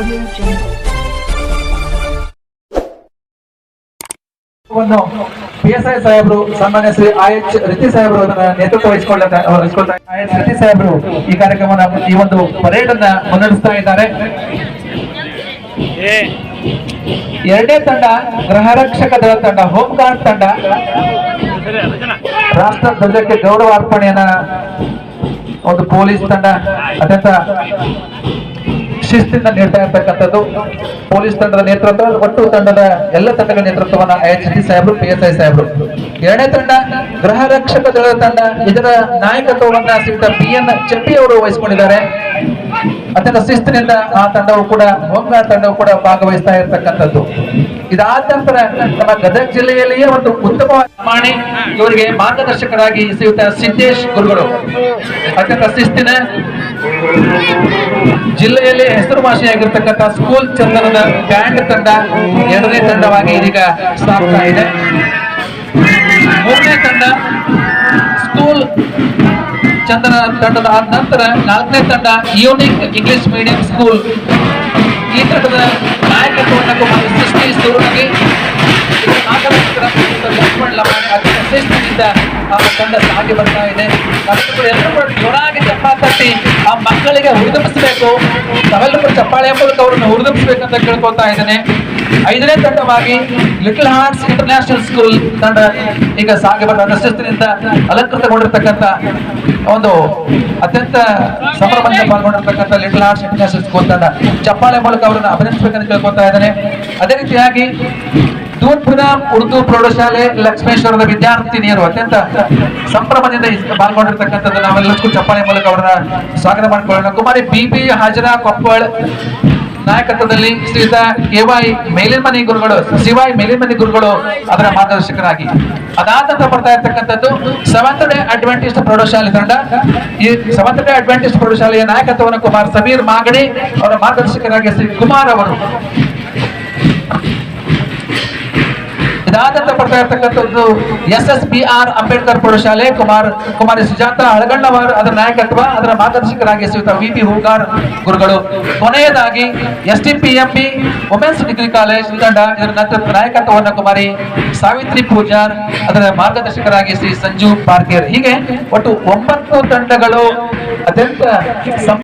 Audio Jungle. ವನ್ನು P S I ಸಾಹೇಬರು ಸನ್ಮಾನ್ಯ ಶ್ರೀ ಎಚ್ ರಿತಿ ಸಾಹೇಬರು ನೇತೃತ್ವ ವಹಿಸಿಕೊಳ್ಳ ವಹಿಸಿಕೊಳ್ತಾ ಎಚ್ ರಿತಿ ಸಾಹೇಬರು ಈ ಕಾರ್ಯಕ್ರಮದ ಈ ಒಂದು ಪರೇಡ್ ಅನ್ನ ಮುನ್ನಡೆಸ್ತಾ ಇದ್ದಾರೆ ಎರಡನೇ ತಂಡ ಗೃಹರಕ್ಷಕ ದಳ ತಂಡ ಹೋಮ್ ಗಾರ್ಡ್ ತಂಡ ರಾಷ್ಟ್ರ ಧ್ವಜಕ್ಕೆ ಗೌರವ ಅರ್ಪಣೆಯನ್ನ ಒಂದು ಪೊಲೀಸ್ ತಂಡ ಅತ್ಯಂತ ಶಿಸ್ತಿಂದ ನೀಡ್ತಾ ಇರ್ತಕ್ಕಂಥದ್ದು ಪೊಲೀಸ್ ತಂಡದ ನೇತೃತ್ವ, ಒಟ್ಟು ತಂಡದ ಎಲ್ಲ ತಂಡಗಳ ನೇತೃತ್ವವನ್ನ ಎಚ್ ಡಿ ಸಾಹೇಬರು ಪಿ ಎಸ್ ಐ ಸಾಹೇಬರು. ಎರಡನೇ ತಂಡ, ಗೃಹ ರಕ್ಷಕ ದಳದ ತಂಡ, ಇದರ ನಾಯಕತ್ವವನ್ನ ಶ್ರೀಯುತ ಪಿ ಎನ್ ಚೆಪ್ಪಿ ಅವರು ವಹಿಸಿಕೊಂಡಿದ್ದಾರೆ. ಅತ್ಯಂತ ಶಿಸ್ತಿನಿಂದ ಆ ತಂಡವು ಕೂಡ ಹೋಮ್ಗಾರ್ಡ್ ತಂಡವು ಕೂಡ ಭಾಗವಹಿಸ್ತಾ ಇರತಕ್ಕಂಥದ್ದು. ಇದಾದ ನಂತರ ನಮ್ಮ ಗದಗ ಜಿಲ್ಲೆಯಲ್ಲಿಯೇ ಒಂದು ಉತ್ತಮವಾದ ಮಾಡಿ ಇವರಿಗೆ ಮಾರ್ಗದರ್ಶಕರಾಗಿ ಶ್ರೀಯುತ ಸಿದ್ದೇಶ್ ಗುರುಗಳು. ಅತ್ಯಂತ ಶಿಸ್ತಿನ ಜಿಲ್ಲೆಯಲ್ಲಿ ಹೆಸರುವಾಸಿಯಾಗಿರ್ತಕ್ಕಂಥ ಸ್ಕೂಲ್ ಚಂದನದ ಬ್ಯಾಂಡ್ ತಂಡ ಎರಡನೇ ತಂಡವಾಗಿ ಇದೀಗ ಸಾಗ್ತಾ ಇದೆ. ಮೂರನೇ ತಂಡ ಸ್ಕೂಲ್ ಚಂದನ ತಂಡದ ಆದ ನಂತರ ನಾಲ್ಕನೇ ತಂಡ ಯೂನಿಕ್ ಇಂಗ್ಲಿಷ್ ಮೀಡಿಯಂ ಸ್ಕೂಲ್. ಈ ತಂಡದ ನಾಯಕತ್ವವನ್ನು ಆ ತಂಡ ಸಾಗಿ ಬರ್ತಾ ಇದೆ. ಎಲ್ಲರೂ ಕೂಡ ಜೋರಾಗಿ ಚಪ್ಪಾಳೆ ತಟ್ಟಿ ಆ ಮಕ್ಕಳಿಗೆ ಹುರಿದುಂಬಿಸಬೇಕು. ತಾವೆಲ್ಲರೂ ಕೂಡ ಚಪ್ಪಾಳೆಯ ಮೂಲಕ ಅವರನ್ನು ಹುರಿದುಂಬಿಸಬೇಕಂತ ಕೇಳ್ಕೊಳ್ತಾ ಇದ್ದೇನೆ. ಐದನೇ ತಂಡವಾಗಿ ಲಿಟಲ್ ಹಾರ್ಟ್ಸ್ ಇಂಟರ್ನ್ಯಾಷನಲ್ ಸ್ಕೂಲ್ ತಂಡ ಈಗ ಸಾಗಿ ಬರ್ತಾ ಶಿಸ್ತಿನಿಂದ ಅಲಂಕೃತಗೊಂಡಿರ್ತಕ್ಕಂಥ ಒಂದು ಅತ್ಯಂತ ಸಂಭ್ರಮದಿಂದ ಪಾಲ್ಗೊಂಡಿರ್ತಕ್ಕಂಥ ಲಿಟಲ್ ಹಾರ್ಟ್ಸ್ ಇಂಟರ್ನ್ಯಾಷನಲ್ ಸ್ಕೂಲ್ ತಂಡ ಚಪ್ಪಾಳೆ ಮೂಲಕ ಅವರನ್ನು ಅಭಿನಂದಿಸಬೇಕಂತ ಕೇಳ್ಕೊತಾ ಇದ್ದಾನೆ. ಅದೇ ರೀತಿಯಾಗಿ ದೂರ್ಪುರ ಉರ್ದು ಪ್ರೌಢಶಾಲೆ ಲಕ್ಷ್ಮೇಶ್ವರದ ವಿದ್ಯಾರ್ಥಿನಿಯರು ಅತ್ಯಂತ ಸಂಭ್ರಮದಿಂದ ಪಾಲ್ಗೊಂಡಿರ್ತಕ್ಕಂಥದ್ದು ನಾವೆಲ್ಲಕ್ಕೂ ಚಪ್ಪಾಳೆ ಮೂಲಕ ಅವರನ್ನ ಸ್ವಾಗತ ಮಾಡಿಕೊಳ್ಳೋಣ. ಕುಮಾರಿ ಬಿ ಬಿ ಹಾಜರಾ ಕೊಪ್ಪಳ್ ನಾಯಕತ್ವದಲ್ಲಿ ಶ್ರೀಯುತ ಕೆ ವೈ ಮೇಲಿನ್ಮನಿ ಗುರುಗಳು ಶಿವಾಯ್ ಮೇಲಿನ್ಮನಿ ಗುರುಗಳು ಅದರ ಮಾರ್ಗದರ್ಶಕರಾಗಿ. ಅದಾದ ನಂತರ ಬರ್ತಾ ಇರ್ತಕ್ಕಂಥದ್ದು ಸೆವೆಂತ್ ಡೇ ಪ್ರೌಢಶಾಲೆ ತಂಡ. ಈ ಸೆವೆಂತ್ ಡೇ ಪ್ರೌಢಶಾಲೆಯ ನಾಯಕತ್ವವನ್ನು ಕುಮಾರ್ ಸಮೀರ್ ಮಾಗಡಿ ಅವರ ಮಾರ್ಗದರ್ಶಕರಾಗಿ ಶ್ರೀ ಕುಮಾರ್ ಅವರು ಇದಾದ ಪಡ್ತಾ ಇರ್ತಕ್ಕಂಥದ್ದು S S B R Ambedkar ಪ್ರೌಢಶಾಲೆ. ಕುಮಾರ್, ಕುಮಾರಿ ಸುಜಾತ ಹಳಗಣ್ಣವರ್, ಅದರ ನಾಯಕತ್ವ, ಅದರ ಮಾರ್ಗದರ್ಶಕರಾಗಿ ಶ್ರೀಯುತ ವಿ ಪಿ ಹೂಗಾರ್ ಗುರುಗಳು. ಕೊನೆಯದಾಗಿ S T P M B women's degree college ತಂಡ ಇದರ ನೇತೃತ್ವ ನಾಯಕತ್ವವನ್ನು ಕುಮಾರಿ ಸಾವಿತ್ರಿ ಪೂಜಾರ್, ಅದರ ಮಾರ್ಗದರ್ಶಕರಾಗಿ ಶ್ರೀ ಸಂಜೀವ್ ಪಾರ್ಕೇರ್ ಹೀಗೆ ಒಟ್ಟು ಒಂಬತ್ತು ತಂಡಗಳು ಅತ್ಯಂತ